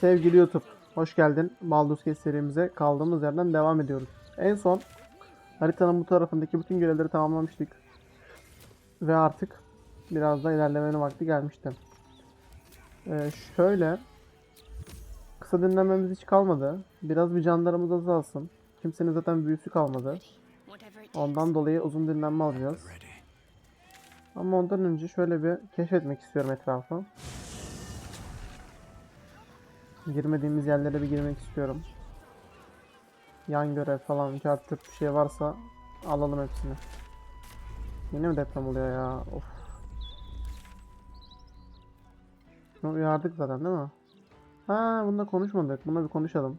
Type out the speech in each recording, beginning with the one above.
Sevgili YouTube, hoş geldin. Baldur's Gate serimize kaldığımız yerden devam ediyoruz. En son haritanın bu tarafındaki bütün görevleri tamamlamıştık. Ve artık biraz da ilerlemenin vakti gelmişti. Ee, şöyle kısa dinlememiz hiç kalmadı. Biraz bir canlarımız azalsın. Kimsenin zaten büyüsü kalmadı. Ondan dolayı uzun dinlenme alacağız. Ama ondan önce şöyle bir keşfetmek istiyorum etrafı. Girmediğimiz yerlere bir girmek istiyorum. Yan görev falan, cart curt bir şey varsa alalım hepsini. Yine mi deprem oluyor ya? Of. Şunu uyardık zaten değil mi? Ha, bunda konuşmadık. Buna bir konuşalım.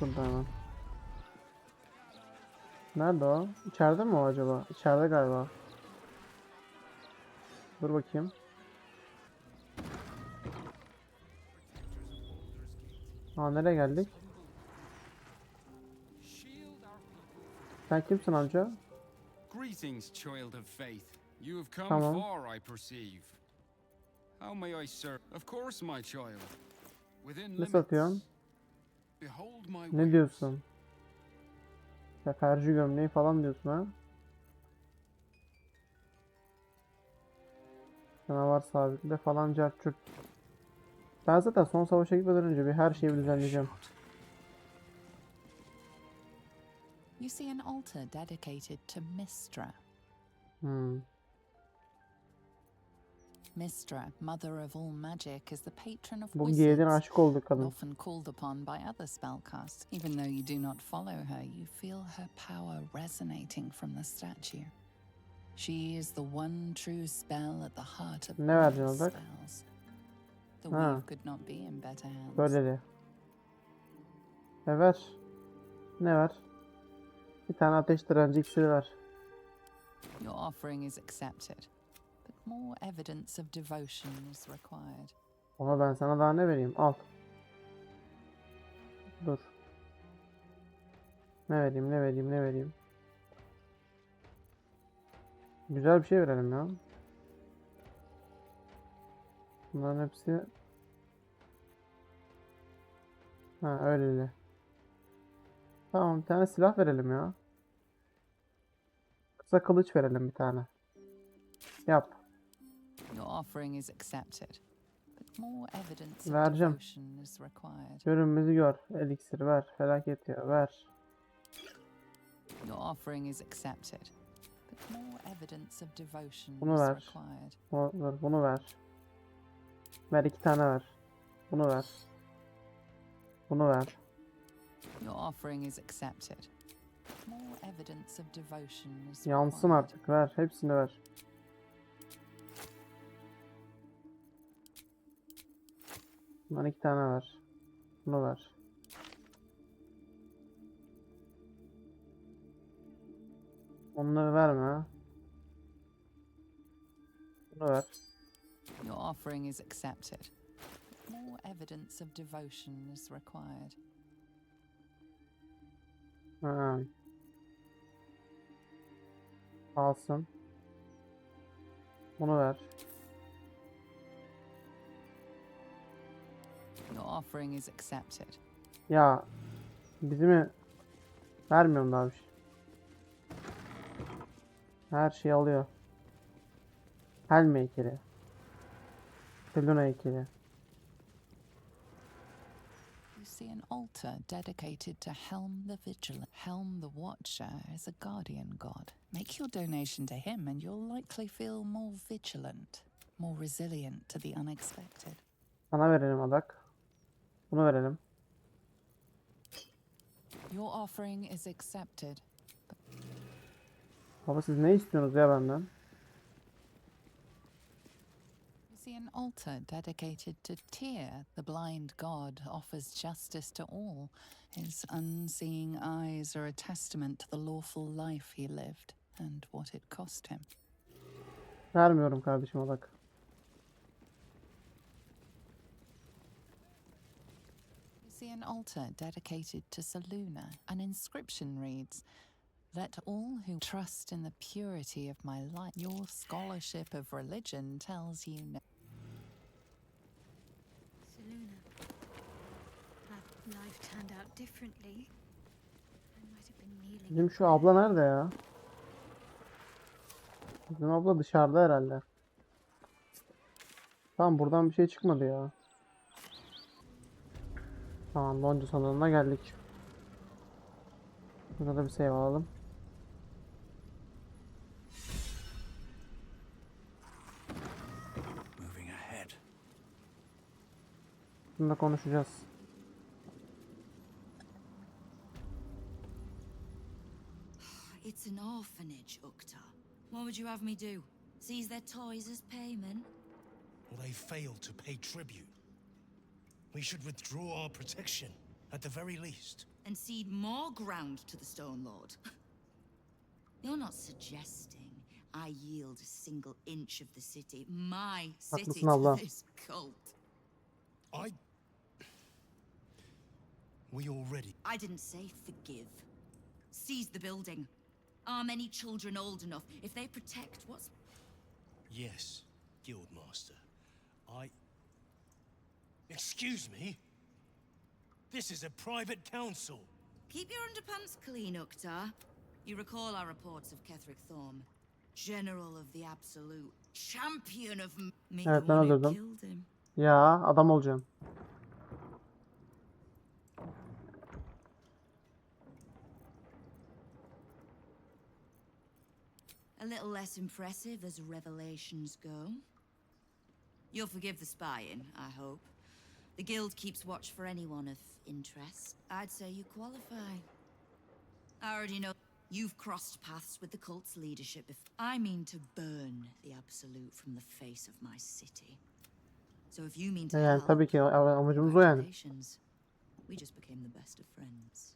Burada hemen. Nerede o? İçeride mi o acaba? İçeride galiba. Dur bakayım. Aa nereye geldik? Sen kimsin amca? Greetings, child of faith. You have come Tamam. far, I perceive. How may I serve? Of course, my child. Within Ne satıyorsun? Ne diyorsun? Seferci gömleği falan diyorsun ha? Canavar sabitle falan cart. Ben zaten son savaşa gitmeden önce bir her şeyi düzenleyeceğim. You see an altar dedicated to Mistra. Hmm. Mistra, mother of all magic, is the patron of Bu G'den wizards. aşık oldu and kadın. Often called upon by other spellcasts. Even though you do not follow her, you feel her power resonating from the statue. She is the one true spell at the heart of all spells. The Ha. weave could not be in better hands. Böyleli. Ne ver? Ne ver? Bir tane ateş direnci iksiri ver. Your offering is accepted, but more evidence of devotion is required. Ama ben sana daha ne vereyim? Al. Dur. Ne vereyim, ne vereyim, ne vereyim? Güzel bir şey verelim ya. Bunların hepsi... Ha öyleli. Tamam bir tane silah verelim ya. Kısa kılıç verelim bir tane. Yap. Vereceğim. Görünmezi gör. Eliksir ver. Felaket ya ver. Bunu ver. Bunu, ver, bunu ver. Ver iki tane ver. Bunu ver. Bunu ver. Your offering is accepted, more evidence of devotion is Yansın artık ver. Hepsini ver. Bundan iki tane ver. Bunu ver. Onları verme. Bunu ver. Offering is accepted, but more evidence of devotion is required. Ha. Alsın. Bunu ver. Your offering is accepted, Ya bizi mi vermiyorum daha bir şey. Her şeyi alıyor. Helm heykeli. Seluna heykeli. You see an altar dedicated to Helm the Vigilant. Helm the Watcher is a guardian god. Make your donation to him, and you'll likely feel more vigilant, more resilient to the unexpected. Sana verelim adak. Bunu verelim. Your offering is accepted. Baba siz ne istiyorsunuz ya benden? See an altar dedicated to Tyr, the blind god, offers justice to all. His unseeing eyes are a testament to the lawful life he lived and what it cost him. Vermiyorum kardeşim. You see an altar dedicated to Saluna. An inscription reads Let all who trust in the purity of my life, your scholarship of religion tells you no. Bizim şu abla nerede ya? Bizim abla dışarıda herhalde. Tamam buradan bir şey çıkmadı ya. Tamam lonca salonuna geldik. Burada da bir save alalım. Moving ahead. Bunda konuşacağız. Orphanage, Ukta. What would you have me do? Seize their toys as payment? Well, they failed to pay tribute. We should withdraw our protection, at the very least. And cede more ground to the Stone Lord? You're not suggesting I yield a single inch of the city, my city, Haklısın to this cult. I. We already. I didn't say forgive. Seize the building. Are many children old enough? If they protect what's Yes, Guildmaster. I. Excuse me? This is a private council. Keep your underpants clean, Uktar. You recall our reports of Ketherick Thorm, General of the Absolute, Champion of M- me, Evet, the ben one who öldürdüm. killed him. Ya adam olacağım. A little less impressive as revelations go. You'll forgive the spying, I hope. The guild keeps watch for anyone of interest. I'd say you qualify. I already know you've crossed paths with the cult's leadership. If I mean to burn the absolute from the face of my city. So if you mean to Yani help, tabii ki am- amacımız o yani. We just became the best of friends.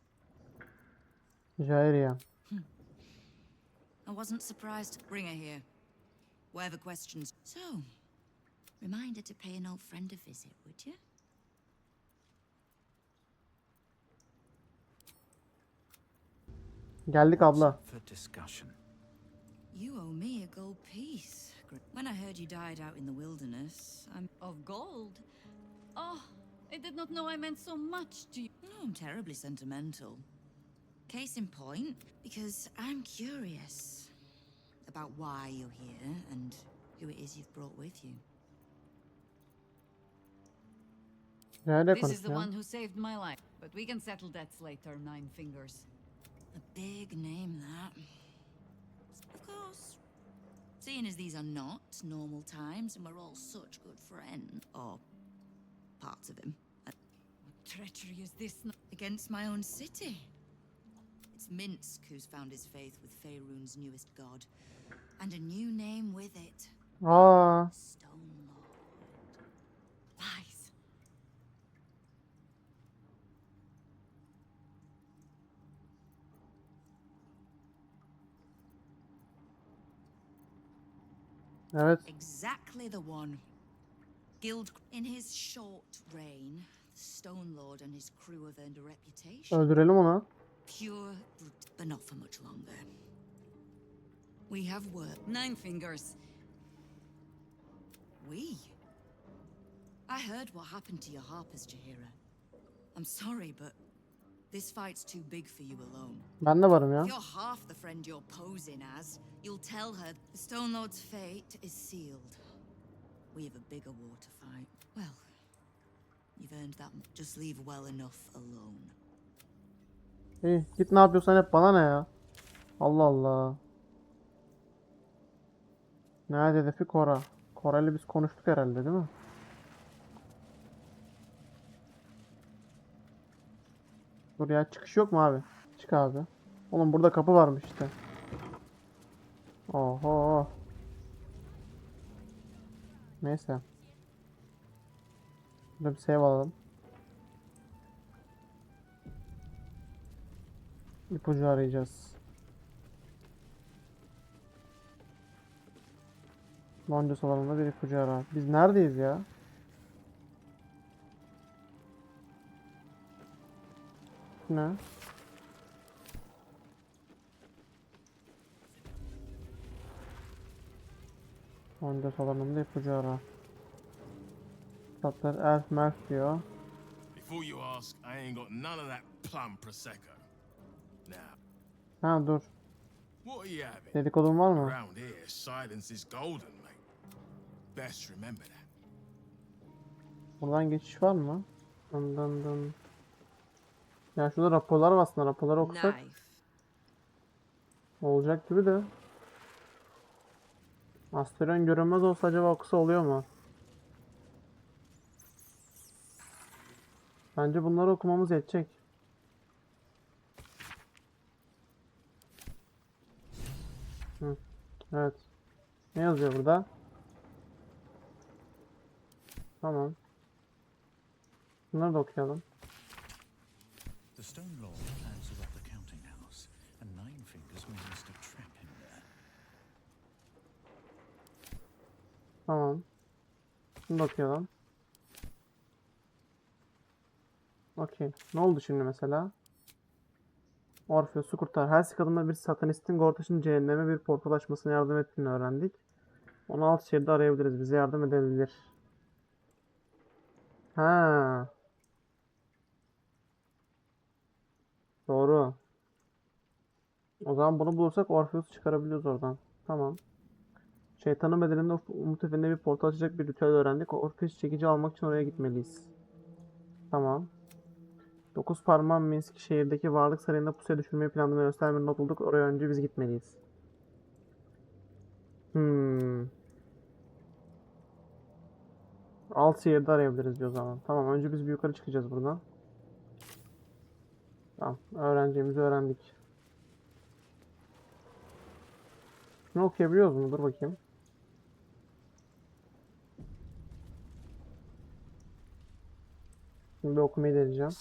Jair ya. Hmm. I wasn't surprised. To bring her here. Whatever questions. So, reminder to pay an old friend a visit, would you? Geldik abla. For discussion. You owe me a gold piece. When I heard you died out in the wilderness, I'm. Of gold? Oh, I did not know I meant so much to you. Oh, I'm terribly sentimental. Case in point, because I'm curious about why you're here and who it is you've brought with you. This is the one who saved my life, but we can settle debts later, Nine Fingers. A big name, that. Of course. Seeing as these are not normal times and we're all such good friends, or parts of him, What treachery is this? n- against my own city. It's Minsk who's found his faith with Faerun's newest god, and a new name with it Aa, Stone Lord. Lies. evet. Exactly the one. Guild, in his short reign, the Stone Lord and his crew have earned a reputation. Öldürelim onu. Pure, brut- but not for much longer. We have work. Nine Fingers. We? I heard what happened to your harpers, Jahira. I'm sorry, but this fight's too big for you alone. Ben de varım ya. If you're half the friend you're posing as, you'll tell her the Stone Lord's fate is sealed. We have a bigger war to fight. Well, you've earned that. Just leave well enough alone. İyi git ne yapıyorsan hep bana ne ya. Allah Allah. Nerede hedefi Kora. Koray'la biz konuştuk herhalde değil mi? Dur ya çıkış yok mu abi? Çık abi. Oğlum burada kapı varmış işte. Oho. Neyse. Burada bir save alalım. İpucu arayacağız. Lonca salonunda bir ipucu ara. Biz neredeyiz ya? Ne? Lonca salonunda ipucu ara. Kitaplar Elf Merf diyor. Before you ask, I ain't got none of that plum prosecco. Ha dur. Dedikodun var mı? Buradan geçiş var mı? Dın dın dın. Ya şurada raporlar var aslında. Raporları okusak olacak gibi de. Asterion görünmez olsa acaba okusa oluyor mu? Bence bunları okumamız yetecek. Hı, evet. Ne yazıyor burada? Tamam. Bunları da okuyalım. The Stone Lord to rob the counting house, and Nine Fingers means to trap him there. Tamam. Bunu da okuyalım. Okey. Ne oldu şimdi mesela? Orpheus'u kurtar. Her sıkadımda bir satanistin Gortaş'ın cehenneme bir portal açmasına yardım ettiğini öğrendik. Onu alt şehirde arayabiliriz. Bize yardım edebilir. Ha. Doğru. O zaman bunu bulursak Orpheus'u çıkarabiliyoruz oradan. Tamam. Şeytanın bedeninde umut efendi'ne bir portal açacak bir ritüel öğrendik. Orpheus çekici almak için oraya gitmeliyiz. Tamam. Dokuz parmağın Minsk şehirdeki varlık sarayında pusuya düşürmeyi planladığını gösteren bir not bulduk. Oraya önce biz gitmeliyiz. Hmm. Alt şehirde arayabiliriz diyor zaman. Tamam önce biz bir yukarı çıkacağız buradan. Tamam. Öğreneceğimizi öğrendik. Şunu okuyabiliyoruz mu? Dur bakayım. Şimdi okumayı deneyeceğim.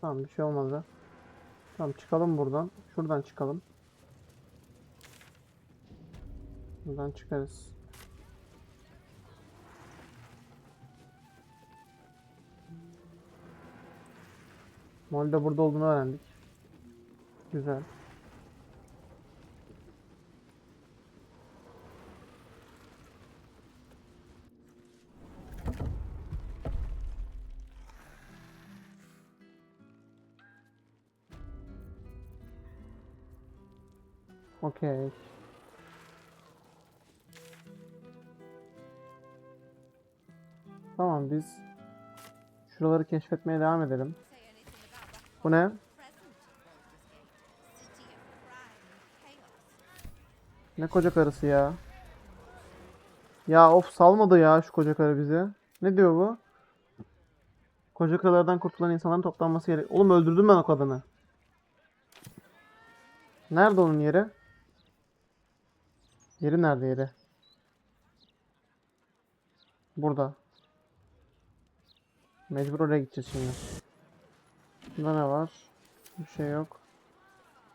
Tamam bir şey olmadı. Tamam çıkalım buradan. Şuradan çıkalım. Buradan çıkarız. Molde burada olduğunu öğrendik. Güzel. Okey. Tamam biz şuraları keşfetmeye devam edelim. Bu ne? Ne koca karısı ya? Ya of salmadı ya şu koca karı bizi. Ne diyor bu? Koca karılardan kurtulan insanların toplanması gerek. Oğlum öldürdüm ben o kadını. Nerede onun yeri? Yeri nerede yeri? Burada. Mecbur oraya gideceğiz şimdi. Bunda ne var? Bir şey yok.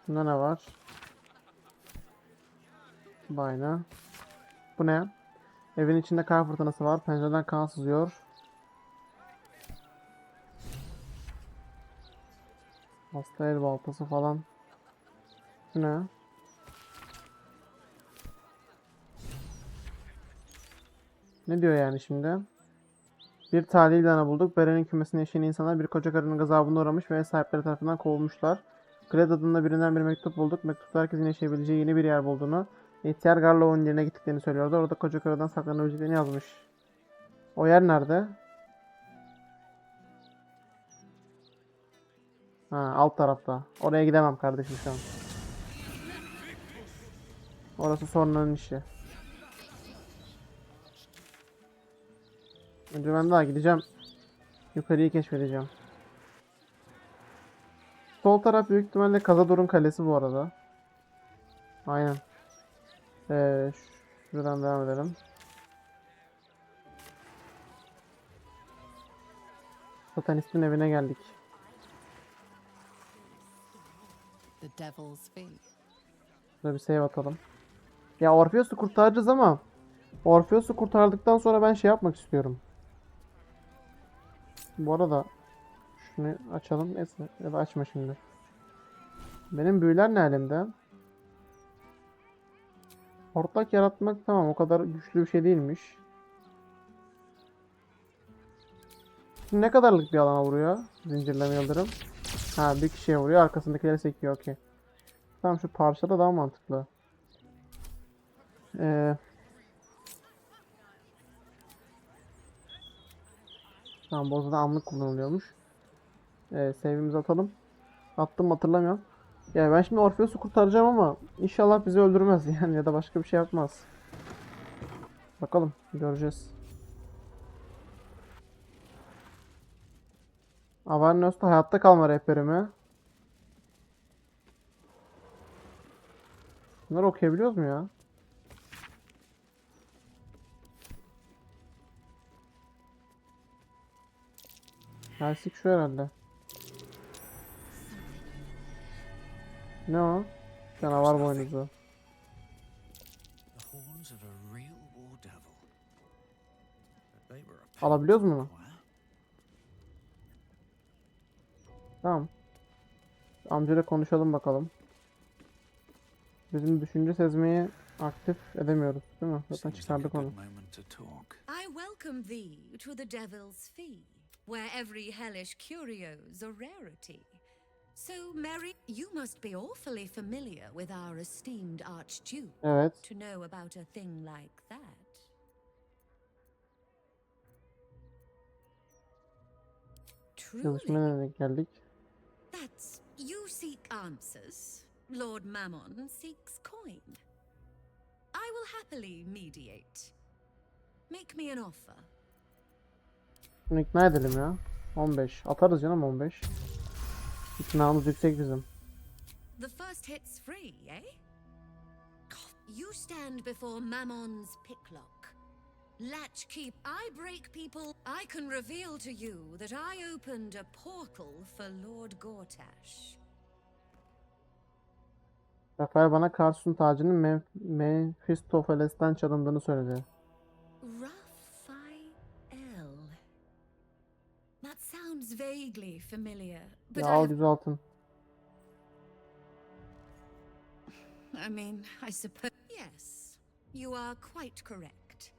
Bunda ne var? Bayna. Bu ne? Evin içinde kar fırtınası var. Pencereden kan sızıyor. Hasta el baltası falan. Bu ne? Ne diyor yani şimdi? Bir tali ilanı bulduk. Beren'in kümesinde yaşayan insanlar bir koca karının gazabına uğramış ve sahipleri tarafından kovulmuşlar. Glad adında birinden bir mektup bulduk. Mektupta herkesin yaşayabileceği yeni bir yer bulduğunu, ihtiyar Garlov'un yerine gittiklerini söylüyordu. Orada koca karıdan saklanabileceklerini yazmış. O yer nerede? Ha, alt tarafta. Oraya gidemem kardeşim şu an. Orası sorunların işi. Önce ben daha gideceğim. Yukarıyı keşfedeceğim. Sol taraf büyük ihtimalle Kazador'un kalesi bu arada. Aynen. Ee, şuradan devam edelim. Satanistin evine geldik. Şurada bir save atalım. Ya Orpheus'u kurtaracağız ama Orpheus'u kurtardıktan sonra ben şey yapmak istiyorum. Bu arada Şunu açalım. Neyse ya da açma şimdi. Benim büyüler ne elimde? Hortlak yaratmak tamam o kadar güçlü bir şey değilmiş. Ne kadarlık bir alana vuruyor? Zincirleme yıldırım. Ha bir kişiye vuruyor arkasındakileri sekiyor okey. Tamam şu parça da daha mantıklı. Ee, tamam bozda anlık kullanılıyormuş. Ee, save'imizi atalım. Attım hatırlamıyorum. Ya ben şimdi Orpheus'u kurtaracağım ama inşallah bizi öldürmez yani ya da başka bir şey yapmaz. Bakalım göreceğiz. Avernus'ta hayatta kalma rehberi mi? Bunları okuyabiliyoruz mu ya? Helsik şu herhalde. Ne o? Canavar boynuzu. Alabiliyoruz mu bunu? Tamam. Amcayla konuşalım bakalım. Bizim düşünce sezmeyi aktif edemiyoruz değil mi? Zaten çıkardık onu. I welcome thee to the Devil's Fee, where every hellish curio's a rarity. So, Mary, you must be awfully familiar with our esteemed Archduke to know about a thing like that. Truly, that's you seek answers. Lord Mammon seeks coin. I will happily mediate. Make me an offer. Bunu ikna edelim ya. 15. Atarız canım 15. İknamız yüksek bizim. The first hit's free, eh? You stand before Mammon's picklock. Latchkeep, I break people. I can reveal to you that I opened a portal for Lord Gortash. Rafael bana Karsun tacının Mem Mephistopheles'ten çalındığını söyledi. Vaguely familiar, but Ya I al have yüz altın. I mean, I suppose. Yes, you are quite correct.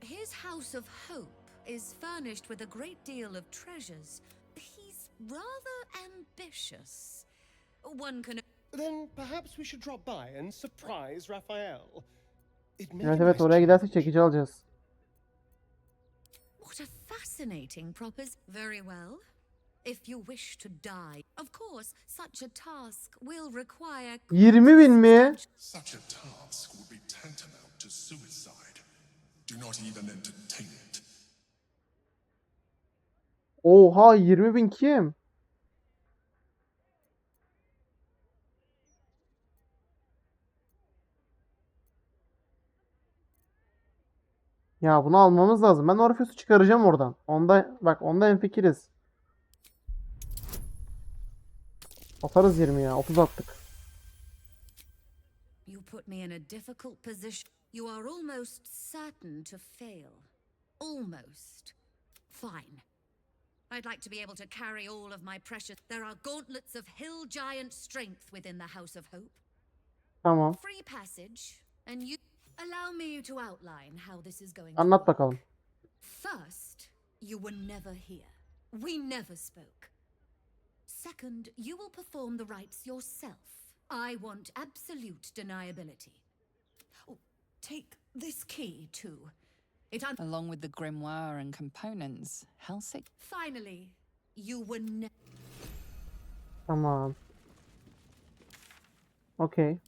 His House of Hope is furnished with a great deal of treasures. He's rather ambitious. One can. Then perhaps we should drop by and surprise Raphael. It may Evet evet oraya gidersek çekici alacağız. What a fascinating propos. Very well. If you wish to die, of course, such a task will require. 20 bin mi? Such a task would be tantamount to suicide. Do not even entertain it. Oha 20 bin kim? Ya bunu almamız lazım. Ben Orpheus'u çıkaracağım oradan. Onda bak onda hemfikiriz. Atarız 20 ya. 30 attık. You put me in a difficult position. You are almost certain to fail. Almost. Fine. I'd like to be able to carry all of my precious. There are gauntlets of hill giant strength within the House of Hope. Tamam. Free passage, and you allow me to outline how this is going. Anlat bakalım. First, you were never here. We never spoke. Second, you will perform the rites yourself. I want absolute deniability. Oh, take this key too. It un- Along with the grimoire and components, Helsik Finally, you were ne- Tamam. Okey.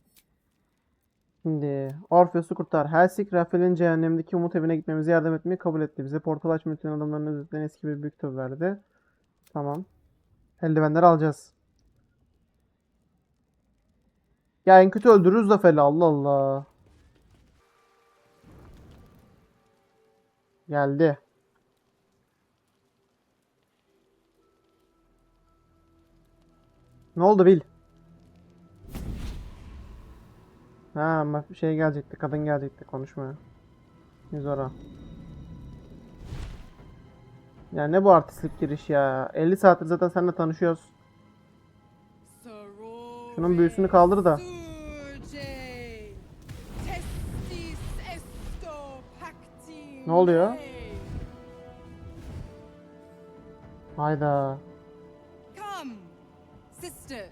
Şimdi Orpheus'u kurtar. Helsik, Raphael'in cehennemdeki Umut evine gitmemize yardım etmeyi kabul etti. Bize portal açma lütfen adamların özünden eski bir büyük verdi. Tamam. Eldivenleri alacağız. Ya en kötü öldürürüz Raphael'i. Allah Allah. Geldi. Ne oldu Will? Ha şey gelecekti, kadın gelecekti konuşmaya. Yuzora. Ya ne bu artistlik giriş ya. 50 saattir zaten seninle tanışıyoruz. Şunun büyüsünü kaldır da. Ne oluyor? Hayda. Come, sisters,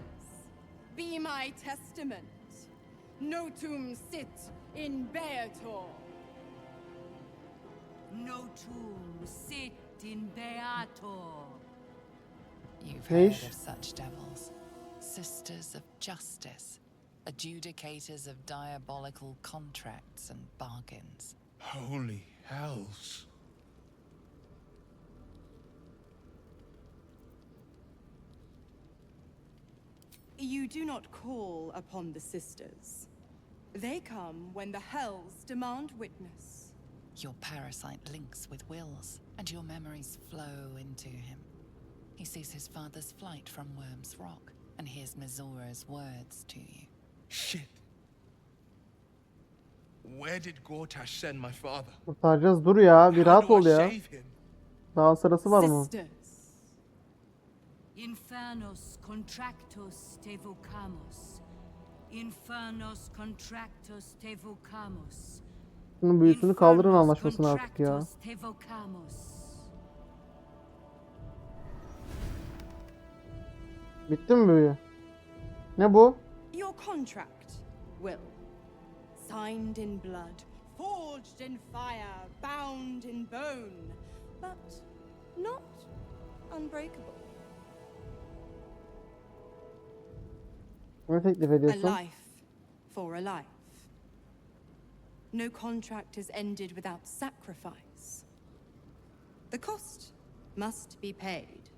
be my testament. Notum sit in Beator. Notum sit in Beator. You've Ne heard of such devils. Sisters of justice, adjudicators of diabolical contracts and bargains. Holy hells. You do not call upon the sisters. They come when the hells demand witness. Your parasite links with Will's, and your memories flow into him. He sees his father's flight from Worm's Rock and hears Mizora's words to you. Shit. Where did Gortash send my father? Kurtaracağız. Dur ya. Bir How rahat ol ya. save him? Daha sırası var mı? Sisters, Infernos contractos te vocamos. Infernos contractos te vocamos. Şunun büyüsünü kaldırın anlaşmasını artık ya. Bitti mi büyü? Ne bu? your contract, Will. Signed in blood, forged in fire, bound in bone, but not unbreakable. Ne teklif A ediyorsun? life for a life. No contract is ended without sacrifice. The cost must be paid.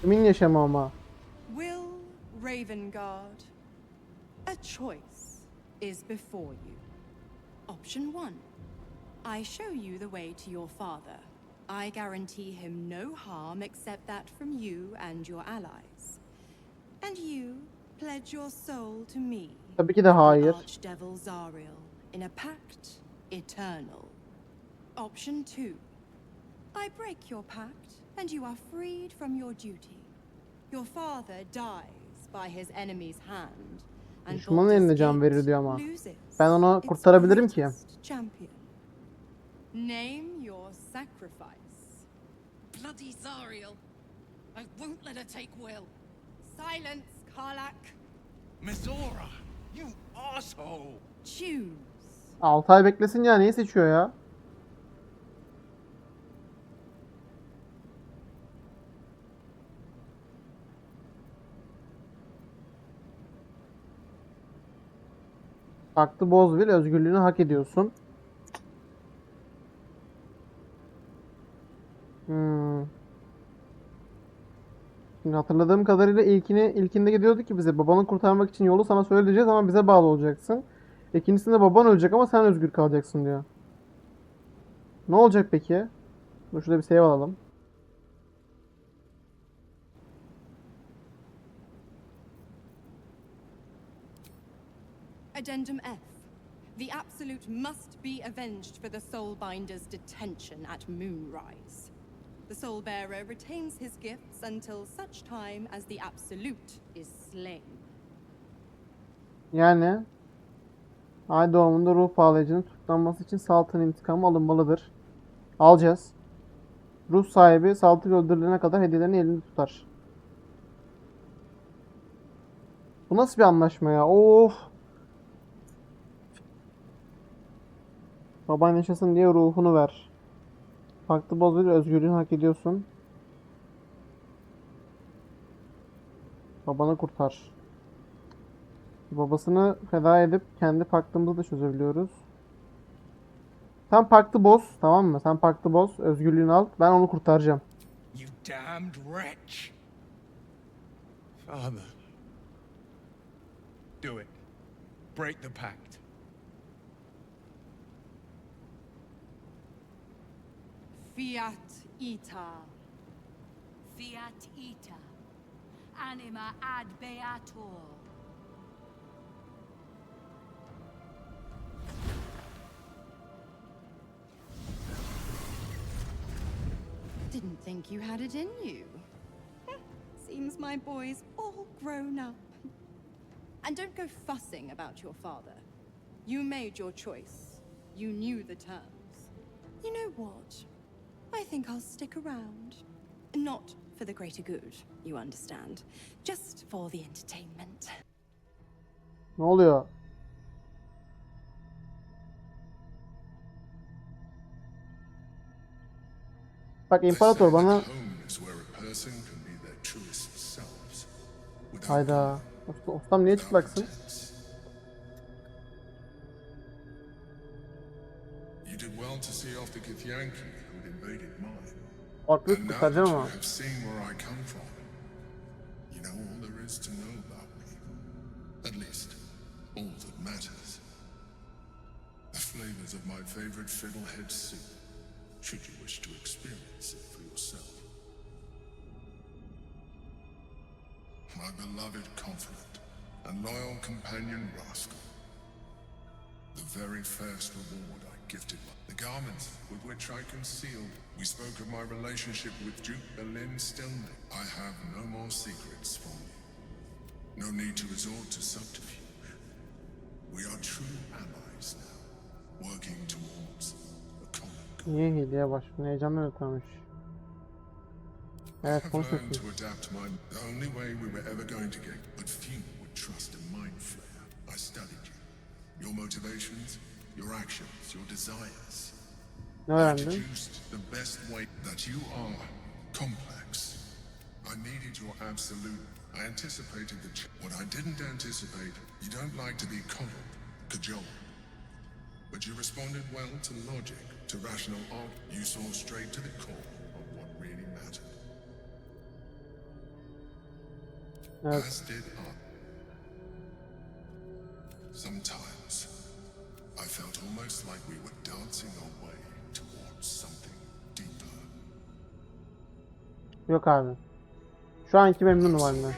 Kimin yaşamı ama? Will Ravengard, a choice is before you. Option one I show you the way to your father. I guarantee him no harm except that from you and your allies. And you pledge your soul to me, Tabii ki de hayır. Archdevil Zariel, in a pact eternal. Option two I break your pact, and you are freed from your duty. Your father dies by his enemy's hand. And Düşmanın eline can verir diyor ama. Ben onu kurtarabilirim ki. Name your sacrifice. Bloody Zariel! I won't let her take Will. Silence, Karlak. Mizora! You asshole! Choose. 6 ay beklesin ya. Neyi seçiyor ya? Baktı Bozville özgürlüğünü hak ediyorsun. Hmm. Hatırladığım kadarıyla ilkini ilkinde gidiyordu ki bize babanı kurtarmak için yolu sana söyleyeceğiz ama bize bağlı olacaksın. İkincisinde baban ölecek ama sen özgür kalacaksın diyor. Ne olacak peki? Dur şurada bir save alalım. Addendum F. The Absolute must be avenged for the Soulbinder's detention at Moonrise. The Soulbearer retains his gifts until such time as the Absolute is slain. Yani ay doğumunda ruh bağlayıcının tutuklanması için Salt'ın intikamı alınmalıdır. Alacağız. Ruh sahibi Salt'ı öldürülene kadar hediyelerini elinde tutar. Bu nasıl bir anlaşma ya? Of. Baban yaşasın diye ruhunu ver. Farklı boz bir özgürlüğünü hak ediyorsun. Babanı kurtar. Babasını feda edip kendi paktımızı da çözebiliyoruz. Sen paktı boz, tamam mı? Sen paktı boz, özgürlüğünü al. Ben onu kurtaracağım. You damned wretch! Father. Do it. Break the pact. Fiat Ita. Fiat ita. Anima ad beator. didn't think you had it in you. Seems my boy's all grown up. And don't go fussing about your father. You made your choice. You knew the terms. You know what? I think I'll stick around. Not for the greater good, you understand. Just for the entertainment. Ne oluyor? Bak imparator bana Home is where a person can be their truest selves. Without hayda. Usta- Ustam niye çıplaksın? You did well to see off the Githyanki who'd invaded mine. Orklut And now that kurtaracağım you ama. have seen where I come from, you know all there is to know about me. At least, all that matters. The flavors of my favorite fiddlehead soup, should you wish to experience it for yourself. My beloved confidant and loyal companion Rascal. The very first reward Gifted the garments with which I concealed. We spoke of my relationship with Duke Berlin Stilman. I have no more secrets from you. No need to resort to subterfuge. We are true allies now, working towards a common goal. Niye hileye başladın? Heyecanla ötmemiş. Evet I've learned to adapt my. The only way we were ever going to get, but few would trust a mind flayer. I studied you, your motivations, your actions, your desires. Ne I öğrendin? deduced the best way that you are complex. I needed your absolute. I anticipated the. Ch- what I didn't anticipate, you don't like to be coddled, cajoled. But you responded well to logic, to rational art. You saw straight to the core of what really mattered. Evet. As did I. Sometimes, I felt almost like we were dancing our way towards something deeper. Yok abi. Şu anki memnunum we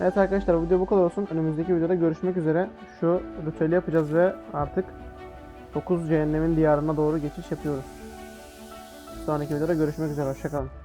Evet arkadaşlar video bu kadar olsun. Önümüzdeki videoda görüşmek üzere. Şu ritüeli yapacağız ve artık 9 cehennemin diyarına doğru geçiş yapıyoruz. Bir sonraki videoda görüşmek üzere. Hoşçakalın.